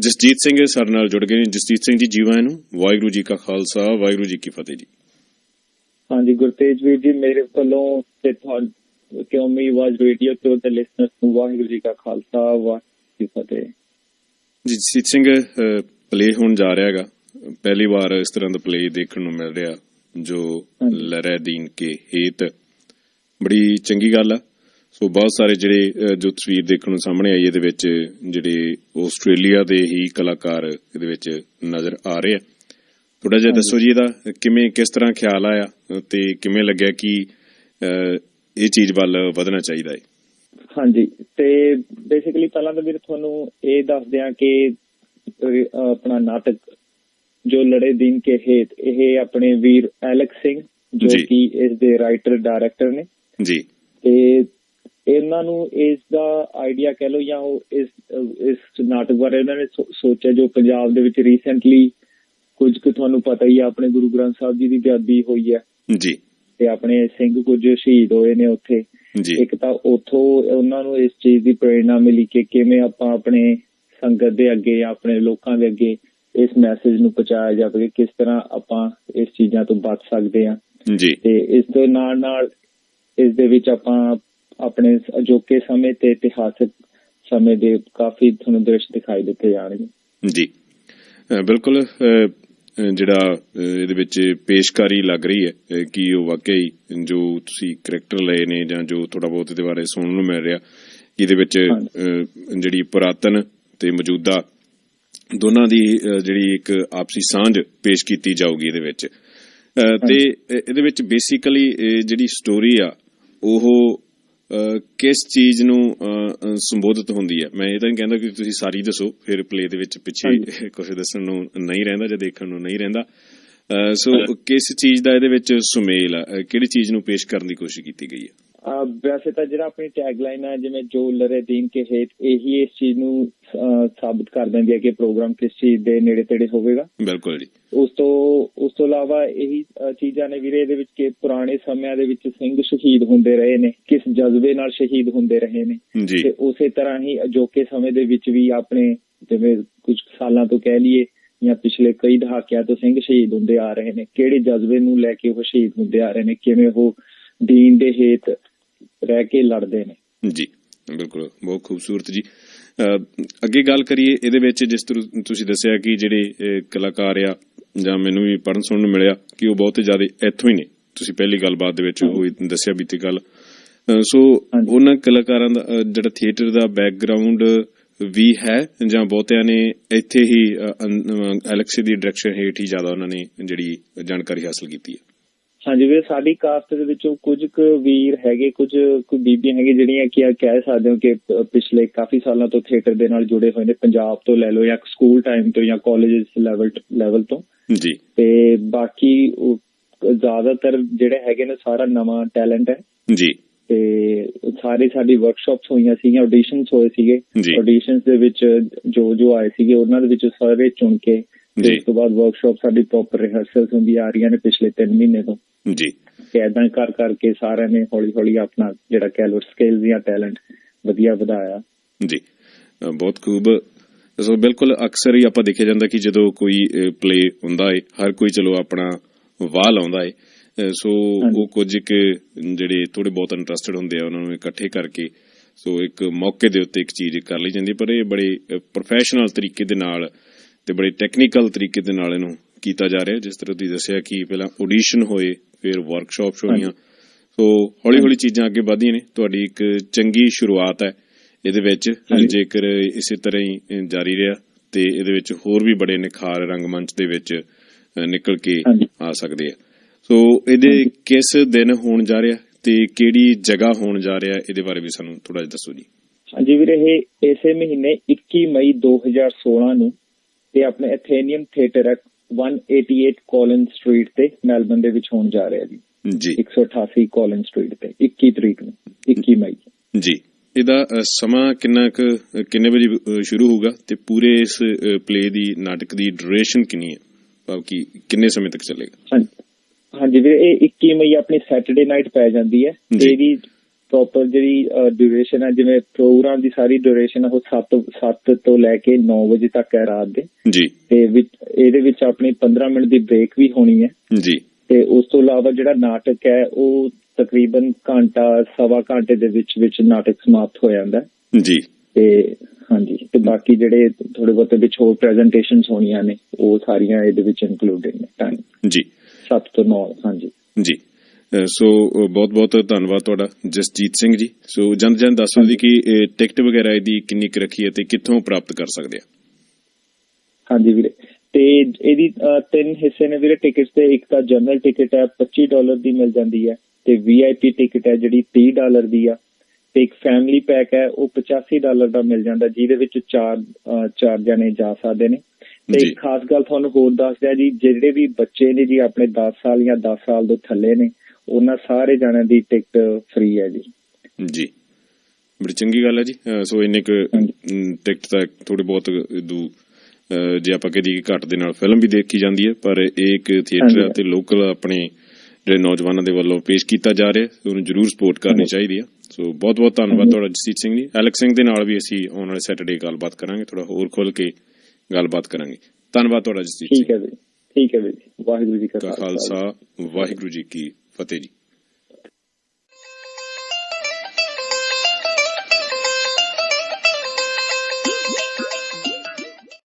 ਜਸਜੀਤ ਸਿੰਘ ਸਾਡੇ ਨਾਲ ਜੁੜ ਗਏ ਨੇ। ਜਸਜੀਤ ਸਿੰਘ ਜੀ ਜੀਵਾਂ ਨੂੰ ਵਾਹਿਗੁਰੂ ਜੀ ਕਾ ਖਾਲਸਾ ਵਾਹਿਗੁਰੂ ਜੀ ਕੀ ਫਤਿਹ ਜੀ। ਹਾਂਜੀ ਗੁਰਤੇਜ ਵੀਰ ਜੀ ਮੇਰੇ ਵੱਲੋਂ ਤੇ ਤੁਹਾਨੂੰ ਕਿਉਂ ਮੀ ਆਵਾਜ਼ ਰੇਡੀਓ ਤੇ ਉਹਦੇ ਲਿਸਨਰਸ ਨੂੰ ਵਾਹਿਗੁਰੂ ਜੀ ਕਾ ਖਾਲਸਾ ਵਾਹਿਗੁਰੂ ਜੀ ਕੀ ਫਤਿਹ। ਜੀ ਜਸਜੀਤ ਸਿੰਘ ਪਲੇ ਹੋਣ ਜਾ ਰਿਹਾ ਹੈਗਾ। ਪਹਿਲੀ ਵਾਰ ਇਸ ਤਰ੍ਹਾਂ ਦਾ ਪਲੇ ਦੇਖਣ ਨੂੰ ਮਿਲ ਰਿਹਾ ਜੋ। ਲਹਿਰਾ ਦੀਨ ਕੇ ਹੇਤ। ਬੜੀ ਚੰਗੀ ਗੱਲ ਆ। ਸੋ ਬਹੁਤ ਸਾਰੇ ਜਿਹੜੇ ਜੋ ਤਸਵੀਰ ਦੇਖਣ ਨੂੰ ਸਾਹਮਣੇ ਆਈ ਇਹਦੇ ਵਿੱਚ ਜਿਹੜੇ ਆਸਟ੍ਰੇਲੀਆ ਦੇ ਹੀ ਕਲਾਕਾਰ ਇਹਦੇ ਵਿੱਚ ਨਜ਼ਰ ਆ ਰਹੇ ਆ। ਥੋੜਾ ਜਿਹਾ ਦੱਸੋ ਜੀ ਇਹਦਾ ਕਿਵੇਂ ਕਿਸ ਤਰ੍ਹਾਂ ਖਿਆਲ ਆਇਆ ਤੇ ਕਿਵੇਂ ਲੱਗਿਆ ਕਿ ਇਹ ਚੀਜ਼ ਵੱਲ ਵਧਣਾ ਚਾਹੀਦਾ ਹੈ? ਹਾਂਜੀ ਤੇ ਬੇਸਿਕਲੀ ਪਹਿਲਾਂ ਤਾਂ ਵੀਰ ਤੁਹਾਨੂੰ ਇਹ ਦੱਸ ਦਿਆਂ ਕਿ ਆਪਣਾ ਨਾਟਕ ਜੋ ਲੜੇ ਦਿਨ ਕੇ ਹੇਤ ਇਹ ਆਪਣੇ ਵੀਰ ਐਲੈਕਸ ਸਿੰਘ ਜੀ। ਕਿ ਇਸ ਦੇ ਰਾਈਟਰ ਡਾਇਰੈਕਟਰ ਨੇ। ਜੀ। ਤੇ ਇਹਨਾਂ ਨੂੰ ਇਸ ਦਾ ਆਈਡੀਆ ਕਹਿ ਲਓ ਜਾਂ ਉਹ ਇਸ ਇਸ ਨਾਟਕ ਬਾਰੇ ਇਹਨਾਂ ਨੇ ਸੋਚਿਆ ਜੋ ਪੰਜਾਬ ਦੇ ਵਿੱਚ ਰੀਸੈਂਟਲੀ ਕੁਝ ਕੁ ਤੁਹਾਨੂੰ ਪਤਾ ਹੀ ਆ ਆਪਣੇ ਗੁਰੂ ਗ੍ਰੰਥ ਸਾਹਿਬ ਜੀ ਦੀ ਬੇਅਦਬੀ ਹੋਈ ਹੈ। ਜੀ। ਤੇ ਆਪਣੇ ਸਿੰਘ ਕੁਝ ਸ਼ਹੀਦ ਹੋਏ ਨੇ ਉੱਥੇ। ਇੱਕ ਤਾਂ ਉਥੋਂ ਉਹਨਾਂ ਨੂੰ ਇਸ ਚੀਜ਼ ਦੀ ਪ੍ਰੇਰਣਾ ਮਿਲੀ ਕਿ ਕਿਵੇਂ ਆਪਾਂ ਆਪਣੇ ਸੰਗਤ ਦੇ ਅੱਗੇ ਆਪਣੇ ਲੋਕਾਂ ਦੇ ਅੱਗੇ ਇਸ ਮੈਸੇਜ ਨੂੰ ਪਹੁੰਚਾਇਆ ਜਾਵੇ ਕਿਸ ਤਰ੍ਹਾਂ ਆਪਾਂ ਇਸ ਚੀਜ਼ਾਂ ਤੋਂ ਬਚ ਸਕਦੇ ਹਾਂ। ਜੀ। ਤੇ ਇਸ ਦੇ ਨਾਲ ਨਾਲ ਇਸ ਦੇ ਵਿੱਚ ਆਪਾਂ ਆਪਣੇ ਅਜੋਕੇ ਸਮੇਂ ਤੇ ਇਤਿਹਾਸਕ ਸਮੇਂ ਦੇ ਕਾਫੀ ਤੁਹਾਨੂੰ ਦ੍ਰਿਸ਼ ਦਿਖਾਈ ਦਿੱਤੇ ਜਾਣਗੇ। ਜੀ। ਬਿਲਕੁਲ ਜਿਹੜਾ ਇਹਦੇ ਵਿੱਚ ਪੇਸ਼ਕਾਰੀ ਲੱਗ ਰਹੀ ਹੈ ਕਿ ਉਹ ਵਾਕਈ ਜੋ ਤੁਸੀਂ ਕਰੈਕਟਰ ਲਏ ਨੇ ਜਾਂ ਜੋ ਥੋੜਾ ਬਹੁਤ ਇਹਦੇ ਬਾਰੇ ਸੁਣਨ ਨੂੰ ਮਿਲ ਰਿਹਾ ਇਹਦੇ ਵਿੱਚ ਜਿਹੜੀ ਪੁਰਾਤਨ ਤੇ ਮੌਜੂਦਾ ਦੋਨਾਂ ਦੀ ਜਿਹੜੀ ਇੱਕ ਆਪਸੀ ਸਾਂਝ ਪੇਸ਼ ਕੀਤੀ ਜਾਊਗੀ ਇਹਦੇ ਵਿੱਚ। ਤੇ ਇਹਦੇ ਵਿੱਚ ਬੇਸਿਕਲੀ ਜਿਹੜੀ ਸਟੋਰੀ ਆ ਉਹ ਕਿਸ ਚੀਜ਼ ਨੂੰ ਸੰਬੋਧਿਤ ਹੁੰਦੀ ਹੈ? ਮੈਂ ਇਹ ਤਾਂ ਨਹੀਂ ਕਹਿੰਦਾ ਕਿ ਤੁਸੀਂ ਸਾਰੀ ਦੱਸੋ ਫਿਰ ਪਲੇ ਦੇ ਵਿੱਚ ਪਿੱਛੇ ਕੁਝ ਦੱਸਣ ਨੂੰ ਨਹੀਂ ਰਹਿੰਦਾ ਜਾਂ ਦੇਖਣ ਨੂੰ ਨਹੀਂ ਰਹਿੰਦਾ। ਸੋ ਕਿਸ ਚੀਜ਼ ਦਾ ਇਹਦੇ ਵਿੱਚ ਸੁਮੇਲ ਆ? ਕਿਹੜੀ ਚੀਜ਼ ਨੂੰ ਪੇਸ਼ ਕਰਨ ਦੀ ਕੋਸ਼ਿਸ਼ ਕੀਤੀ ਗਈ ਹੈ? ਵੈਸੇ ਤਾਂ ਜਿਹੜਾ ਆਪਣੀ ਟੈਗਲਾਈਨ ਹੈ ਜਿਵੇਂ ਜੋ ਲਰੇ ਦੀਨ ਕੇ ਹੇਤ ਇਹੀ ਇਸ ਚੀਜ਼ ਨੂੰ ਸਾਬਤ ਕਰ ਦਿੰਦੀ ਹੈ ਕਿ ਪ੍ਰੋਗਰਾਮ ਕਿਸ ਚੀਜ਼ ਦੇ ਨੇੜੇ ਤੇੜੇ ਹੋਵੇਗਾ। ਬਿਲਕੁਲ ਜੀ। ਉਸ ਤੋਂ ਉਸ ਤੋਂ ਇਲਾਵਾ ਇਹੀ ਚੀਜ਼ਾਂ ਨੇ ਵੀਰੇ ਇਹਦੇ ਵਿੱਚ ਕਿ ਪੁਰਾਣੇ ਸਮਿਆਂ ਦੇ ਵਿੱਚ ਸਿੰਘ ਸ਼ਹੀਦ ਹੁੰਦੇ ਰਹੇ ਨੇ ਕਿਸ ਜਜ਼ਬੇ ਨਾਲ ਸ਼ਹੀਦ ਹੁੰਦੇ ਰਹੇ ਨੇ। ਤੇ ਉਸੇ ਤਰ੍ਹਾਂ ਹੀ ਅਜੋਕੇ ਸਮੇਂ ਦੇ ਵਿੱਚ ਵੀ ਆਪਣੇ ਜਿਵੇਂ ਕੁਝ ਸਾਲਾਂ ਤੋਂ ਕਹਿ ਲਈਏ ਜਾਂ ਪਿਛਲੇ ਕਈ ਦਹਾਕਿਆਂ ਤੋਂ ਸਿੰਘ ਸ਼ਹੀਦ ਹੁੰਦੇ ਆ ਰਹੇ ਨੇ ਕਿਹੜੇ ਜਜ਼ਬੇ ਨੂੰ ਲੈ ਕੇ ਉਹ ਸ਼ਹੀਦ ਹੁੰਦੇ ਆ ਰਹੇ ਨੇ ਕਿਵੇਂ ਉਹ ਦੀਨ ਦੇ ਹੇਤ ਰਹਿ ਕੇ ਲੜਦੇ ਨੇ। ਜੀ ਬਿਲਕੁਲ। ਬਹੁਤ ਖੂਬਸੂਰਤ ਜੀ। ਅੱਗੇ ਗੱਲ ਕਰੀਏ ਇਹਦੇ ਵਿੱਚ ਜਿਸ ਤਰ੍ਹਾਂ ਤੁਸੀਂ ਦੱਸਿਆ ਕਿ ਜਿਹੜੇ ਕਲਾਕਾਰ ਆ ਜਾਂ ਮੈਨੂੰ ਵੀ ਪੜਨ ਸੁਣਨ ਨੂੰ ਮਿਲਿਆ ਕਿ ਉਹ ਬਹੁਤ ਜ਼ਿਆਦਾ ਇੱਥੋਂ ਹੀ ਨੇ। ਤੁਸੀਂ ਪਹਿਲੀ ਗੱਲਬਾਤ ਦੇ ਵਿੱਚ ਉਹ ਦੱਸਿਆ ਬੀਤੀ ਗੱਲ। ਸੋ। ਉਹਨਾਂ ਕਲਾਕਾਰਾਂ ਦਾ ਜਿਹੜਾ ਥੀਏਟਰ ਦਾ ਬੈਕਗ੍ਰਾਉਂਡ ਵੀ ਹੈ ਜਾਂ ਬਹੁਤਿਆਂ ਨੇ ਇੱਥੇ ਹੀ ਐਲੈਕਸੀ ਦੀ ਡਾਇਰੈਕਸ਼ਨ ਹੇਠ ਹੀ ਜ਼ਿਆਦਾ ਉਹਨਾਂ ਨੇ ਜਿਹੜੀ ਜਾਣਕਾਰੀ ਹਾਸਲ ਕੀਤੀ ਹੈ। ਹਾਂਜੀ ਵੀਰੇ ਸਾਡੀ ਕਾਸਟ ਦੇ ਵਿੱਚੋਂ ਕੁਝ ਕੁ ਵੀਰ ਹੈਗੇ ਕੁਝ ਕੁ ਬੀਬੀਆਂ ਹੈਗੇ ਜਿਹੜੀਆਂ ਕਿ ਕਹਿ ਸਕਦੇ ਹੋ ਕਿ ਪਿਛਲੇ ਕਾਫੀ ਸਾਲਾਂ ਤੋਂ ਥੀਏਟਰ ਦੇ ਨਾਲ ਜੁੜੇ ਹੋਏ ਨੇ ਪੰਜਾਬ ਤੋਂ ਲੈ ਲਓ ਜਾਂ ਸਕੂਲ ਟਾਈਮ ਤੋਂ ਜਾਂ ਕਾਲਜ ਲੈਵਲ ਲੈਵਲ ਤੋਂ। ਜੀ। ਤੇ ਬਾਕੀ ਜ਼ਿਆਦਾਤਰ ਜਿਹੜੇ ਹੈਗੇ ਨੇ ਸਾਰਾ ਨਵਾਂ ਟੈਲੈਂਟ ਹੈ। ਜੀ। ਤੇ ਸਾਰੇ ਸਾਡੀ ਵਰਕਸ਼ਾਪਸ ਹੋਈਆਂ ਸੀਗੀਆਂ ਆਡੀਸ਼ਨਸ ਹੋਏ ਸੀਗੇ। ਆਡੀਸ਼ਨਸ ਦੇ ਵਿੱਚ ਜੋ ਜੋ ਆਏ ਸੀਗੇ ਉਹਨਾਂ ਦੇ ਵਿੱਚੋਂ ਸਾਰੇ ਚੁਣ ਕੇ ਤੇ। ਉਸ ਤੋਂ ਬਾਅਦ ਵਰਕਸ਼ਾਪ ਸਾਡੀ ਪ੍ਰੋਪਰ ਰਿਹਰਸਲਸ ਹੁੰਦੀਆਂ ਆ ਰਹੀਆਂ ਨੇ ਪਿਛਲੇ 3 ਮਹੀਨੇ ਤੋਂ। ਜੀ। ਤੇ ਏਦਾਂ ਕਰ ਕਰਕੇ ਸਾਰਿਆਂ ਨੇ ਹੌਲੀ ਹੌਲੀ ਆਪਣਾ ਜਿਹੜਾ ਕਹਿ ਲਓ ਸਕਿੱਲਸ ਜਾਂ ਟੈਲੈਂਟ ਵਧੀਆ ਵਧਾਇਆ। ਜੀ। ਬਹੁਤ ਖੂਬ। ਸੋ ਬਿਲਕੁਲ ਅਕਸਰ ਹੀ ਆਪਾਂ ਦੇਖਿਆ ਜਾਂਦਾ ਕਿ ਜਦੋਂ ਕੋਈ ਪਲੇ ਹੁੰਦਾ ਹੈ ਹਰ ਕੋਈ ਚਲੋ ਆਪਣਾ ਵਾਹ ਲਾਉਂਦਾ ਹੈ ਅ, ਸੋ। ਉਹ ਕੁਝ ਇੱਕ ਜਿਹੜੇ ਥੋੜੇ ਬਹੁਤ ਇੰਟਰਸਟਿਡ ਹੁੰਦੇ ਆ ਉਹਨਾਂ ਨੂੰ ਇਕੱਠੇ ਕਰਕੇ ਸੋ ਇੱਕ ਮੌਕੇ ਦੇ ਉੱਤੇ ਇੱਕ ਚੀਜ਼ ਕਰ ਲਈ ਜਾਂਦੀ ਪਰ ਇਹ ਬੜੇ ਪ੍ਰੋਫੈਸ਼ਨਲ ਤਰੀਕੇ ਦੇ ਨਾਲ ਤੇ ਬੜੇ ਟੈਕਨੀਕਲ ਤਰੀਕੇ ਦੇ ਨਾਲ ਇਹਨੂੰ ਕੀਤਾ ਜਾ ਰਿਹਾ। ਜਿਸ ਤਰ੍ਹਾਂ ਤੁਸੀਂ ਦੱਸਿਆ ਕਿ ਪਹਿਲਾਂ ਆਡੀਸ਼ਨ ਹੋਏ ਫਿਰ ਵਰਕਸ਼ਾਪਸ ਹੋਈਆਂ ਸੋ ਹੌਲੀ ਹੌਲੀ ਚੀਜ਼ਾਂ ਅੱਗੇ ਵਧੀਆਂ ਨੇ। ਤੁਹਾਡੀ ਇੱਕ ਚੰਗੀ ਸ਼ੁਰੂਆਤ ਹੈ। ਇਹਦੇ ਵਿੱਚ। ਜੇਕਰ ਇਸੇ ਤਰ੍ਹਾਂ ਹੀ ਜਾਰੀ ਰਿਹਾ ਤੇ ਇਹਦੇ ਵਿੱਚ ਹੋਰ ਵੀ ਬੜੇ ਨਿਖਾਰ ਰੰਗਮੰਚ ਦੇ ਵਿੱਚ ਨਿਕਲ ਕੇ। ਆ ਸਕਦੇ ਆ। ਸੋ ਇਹਦੇ ਕਿਸ ਦਿਨ ਹੋਣ ਜਾ ਰਿਹਾ ਤੇ ਕਿਹੜੀ ਜਗ੍ਹਾ ਹੋਣ ਜਾ ਰਿਹਾ ਇਹਦੇ ਬਾਰੇ ਵੀ ਸਾਨੂੰ ਥੋੜਾ ਜਿਹਾ ਦੱਸੋ ਜੀ। ਹਾਂਜੀ ਵੀਰੇ ਇਹ ਇਸੇ ਮਹੀਨੇ 21 ਮਈ 2016 ਨੂੰ ਤੇ ਆਪਣੇ ਐਥੇਨੀਅਮ ਥੀਏਟਰ 188 ਕੋਲਿਨ ਸਟਰੀਟ ਤੇ ਮੈਲਬਨ ਦੇ ਵਿੱਚ ਹੋਣ ਜਾ ਰਿਹਾ ਜੀ। ਜੀ। 188 ਕੋਲਿਨ ਸਟਰੀਟ ਤੇ 21 ਤਰੀਕ ਨੂੰ 21 ਮਈ। ਜੀ। ਇਹਦਾ ਸਮਾਂ ਕਿੰਨਾ ਕੁ ਕਿੰਨੇ ਵਜੇ ਸ਼ੁਰੂ ਹੋਊਗਾ ਤੇ ਪੂਰੇ ਇਸ ਪਲੇ ਦੀ ਨਾਟਕ ਦੀ ਡਿਊਰੇਸ਼ਨ ਕਿੰਨੀ ਹੈ? ਭਾਵ ਕਿ ਕਿੰਨੇ ਸਮੇਂ ਤੱਕ ਚੱਲੇਗਾ? ਹਾਂਜੀ। ਹਾਂਜੀ ਵੀਰੇ ਇਹ 21 ਮਈ ਆਪਣੀ ਸੈਟਰਡੇ ਨਾਈਟ ਪੈ ਜਾਂਦੀ ਹੈ। ਇਹਦੀ ਪ੍ਰੋਪਰ ਜਿਹੜੀ ਡਿਊਰੇਸ਼ਨ ਹੈ ਜਿਵੇਂ ਪ੍ਰੋਗਰਾਮ ਦੀ ਸਾਰੀ ਡਿਊਰੇਸ਼ਨ ਉਹ 7 7 ਤੋਂ ਲੈ ਕੇ 9 ਵਜੇ ਤੱਕ ਹੈ ਰਾਤ ਦੇ। ਜੀ। ਤੇ ਵਿੱਚ ਇਹਦੇ ਵਿੱਚ ਆਪਣੀ 15 ਮਿੰਟ ਦੀ ਬ੍ਰੇਕ ਵੀ ਹੋਣੀ ਹੈ। ਜੀ। ਤੇ ਉਸ ਤੋਂ ਇਲਾਵਾ ਜਿਹੜਾ ਨਾਟਕ ਹੈ ਉਹ ਤਕਰੀਬਨ ਘੰਟਾ ਸਵਾ ਘੰਟੇ ਦੇ ਵਿੱਚ ਵਿੱਚ ਨਾਟਕ ਸਮਾਪਤ ਹੋ ਜਾਂਦਾ ਹੈ। ਜੀ। ਤੇ ਹਾਂਜੀ। ਤੇ ਬਾਕੀ ਜਿਹੜੇ ਥੋੜੇ ਬਹੁਤੇ ਵਿੱਚ ਹੋਰ ਪ੍ਰੈਜੈਂਟੇਸ਼ਨਸ ਹੋਣੀਆਂ ਨੇ ਉਹ ਸਾਰੀਆਂ ਇਹਦੇ ਵਿੱਚ ਇਨਕਲੂਡਡ ਨੇ। ਟਾਈਮ ਜੀ। 7 ਤੋਂ 9 ਹਾਂਜੀ। ਜੀ। ਸੋ ਬਹੁਤ ਬਹੁਤ ਧੰਨਵਾਦ ਤੁਹਾਡਾ ਜਸਜੀਤ ਸਿੰਘ ਜੀ। ਸੋ ਜੰਦ ਜੰਦ ਦੱਸੋ ਜੀ ਕਿ ਟਿਕਟ ਵਗੈਰਾ ਇਹਦੀ ਕਿੰਨੀ ਕੁ ਰੱਖੀ ਹੈ ਤੇ ਕਿੱਥੋਂ ਪ੍ਰਾਪਤ ਕਰ ਸਕਦੇ ਆ? ਹਾਂਜੀ ਵੀਰੇ ਤੇ ਇਹਦੀ ਤਿੰਨ ਹਿੱਸੇ ਨੇ ਵੀਰੇ ਟਿਕਟਸ ਦੇ ਇੱਕ ਤਾਂ ਜਨਰਲ ਟਿਕਟ ਹੈ 25 ਡਾਲਰ ਦੀ ਮਿਲ ਜਾਂਦੀ ਹੈ ਤੇ ਵੀਆਈਪੀ ਟਿਕਟ ਹੈ ਜਿਹੜੀ 30 ਡਾਲਰ ਦੀ ਆ। ਤੇ ਇੱਕ ਫੈਮਿਲੀ ਪੈਕ ਹੈ ਉਹ 85 ਡਾਲਰ ਦਾ ਮਿਲ ਜਾਂਦਾ ਜਿਹਦੇ ਵਿੱਚ ਚਾਰ ਚਾਰ ਜਣੇ ਜਾ ਸਕਦੇ ਨੇ। ਤੇ। ਇੱਕ ਖਾਸ ਗੱਲ ਤੁਹਾਨੂੰ ਹੋਰ ਦੱਸ ਦਿਆਂ ਜੀ ਜਿਹੜੇ ਵੀ ਬੱਚੇ ਨੇ ਜੀ ਆਪਣੇ 10 ਸਾਲ ਜਾਂ 10 ਸਾਲ ਤੋਂ ਥੱਲੇ ਨੇ ਉਹਨਾਂ ਸਾਰੇ ਜਣਿਆਂ ਦੀ ਟਿਕਟ ਫ੍ਰੀ ਹੈ ਜੀ। ਜੀ। ਬੜੀ ਚੰਗੀ ਗੱਲ ਹੈ ਜੀ। ਸੋ ਇੰਨੇ ਕੁ ਟਿਕਟ ਤਾਂ ਥੋੜੇ ਬਹੁਤ ਦੂ ਜੇ ਆਪਾਂ ਕਹਦੀ ਘੱਟ ਦੇ ਨਾਲ ਫਿਲਮ ਵੀ ਦੇਖੀ ਜਾਂਦੀ ਹੈ ਪਰ ਇਹ ਇੱਕ ਥੀਏਟਰ। ਅਤੇ ਲੋਕਲ ਆਪਣੇ ਜਿਹੜੇ ਨੌਜਵਾਨਾਂ ਦੇ ਵੱਲੋਂ ਪੇਸ਼ ਕੀਤਾ ਜਾ ਰਿਹਾ ਉਹਨੂੰ ਜਰੂਰ ਸਪੋਰਟ ਕਰਨੀ। ਚਾਹੀਦੀ ਹੈ। ਸੋ ਬਹੁਤ ਬਹੁਤ ਧੰਨਵਾਦ। ਤੁਹਾਡਾ ਜਸਜੀਤ ਸਿੰਘ ਜੀ। ਐਲੈਕਸ ਸਿੰਘ ਦੇ ਨਾਲ ਵੀ ਅਸੀਂ ਆਉਣ ਵਾਲੇ ਸੈਟਰਡੇ ਗੱਲਬਾਤ ਕਰਾਂਗੇ ਥੋੜਾ ਹੋਰ ਖੁੱਲ ਕੇ ਗੱਲਬਾਤ ਕਰਾਂਗੇ। ਧੰਨਵਾਦ ਤੁਹਾਡਾ ਜਸਜੀਤ ਠੀਕ ਹੈ ਵੀਰੇ ਠੀਕ ਹੈ ਵੀਰੇ ਵਾਹਿਗੁਰੂ ਜੀ ਕਾ ਖਾਲਸਾ। ਵਾਹਿਗੁਰੂ ਜੀ ਕੀ ਫਤਿਹ ਜੀ